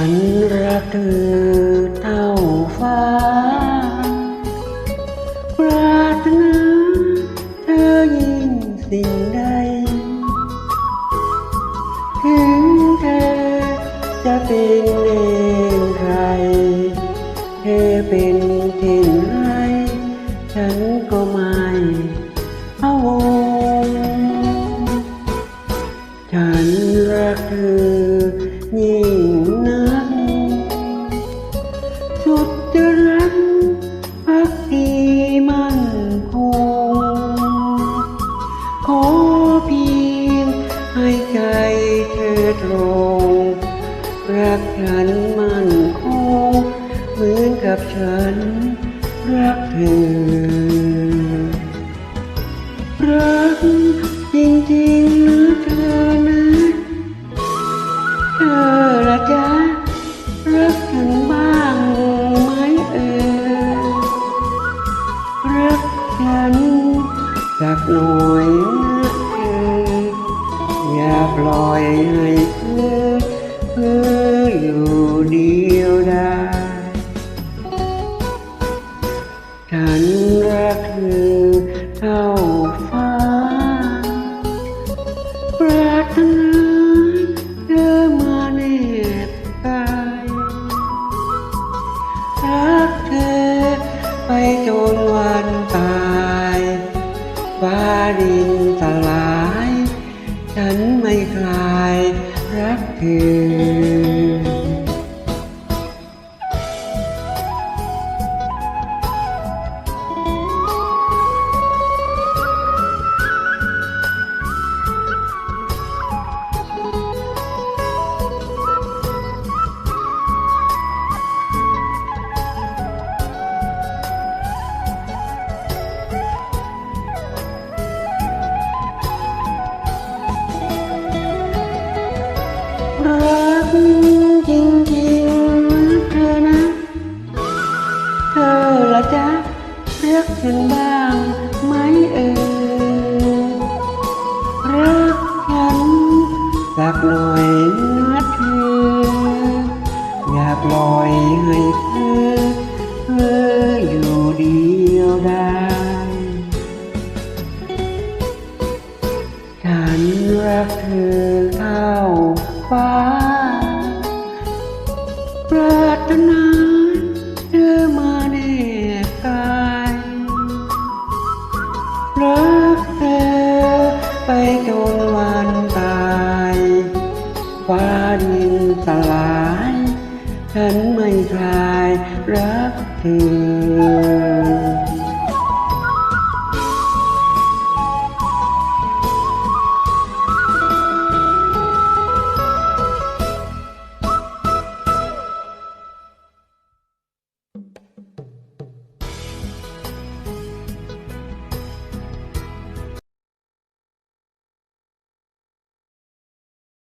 ันรักเธอเท่าฟ้า ปรารถนาเธอยิ่งสิ่งใด ถึงเธอจะเป็นเองใคร เธอเป็นเช่นไรฉันก็ไม่พะวงฉันรักเธอ ตรงรักฉันมั่นคงเหมือนกับฉันรักเธอ รักจริงๆนะเธอนะเธอละจ๊ะรักฉันบ้างไหมเอ่ยรักฉันสักหน่อยนะ อยู่เดียวได้ฉันรักเธอเท่าฟ้าปรารถนาเธอมาแนบกายรักเธอไปจนวันตายฟ้าดินสลาย ฉันไม่คลายรักเธอ รักจริงๆเธอนะ เธอละจ๊ะรักฉันบ้างไหมเอ่ยรักฉันสักหน่อยนะเธอ อย่าปล่อยให้เธอเธออยู่เดียวได้ฉันรักเธอ ฟ้า ปรารถนาเธอมาแนบกายรักเธอไปจนวันตายฟ้าดินสลาย ฉันไม่คลายรักเธอ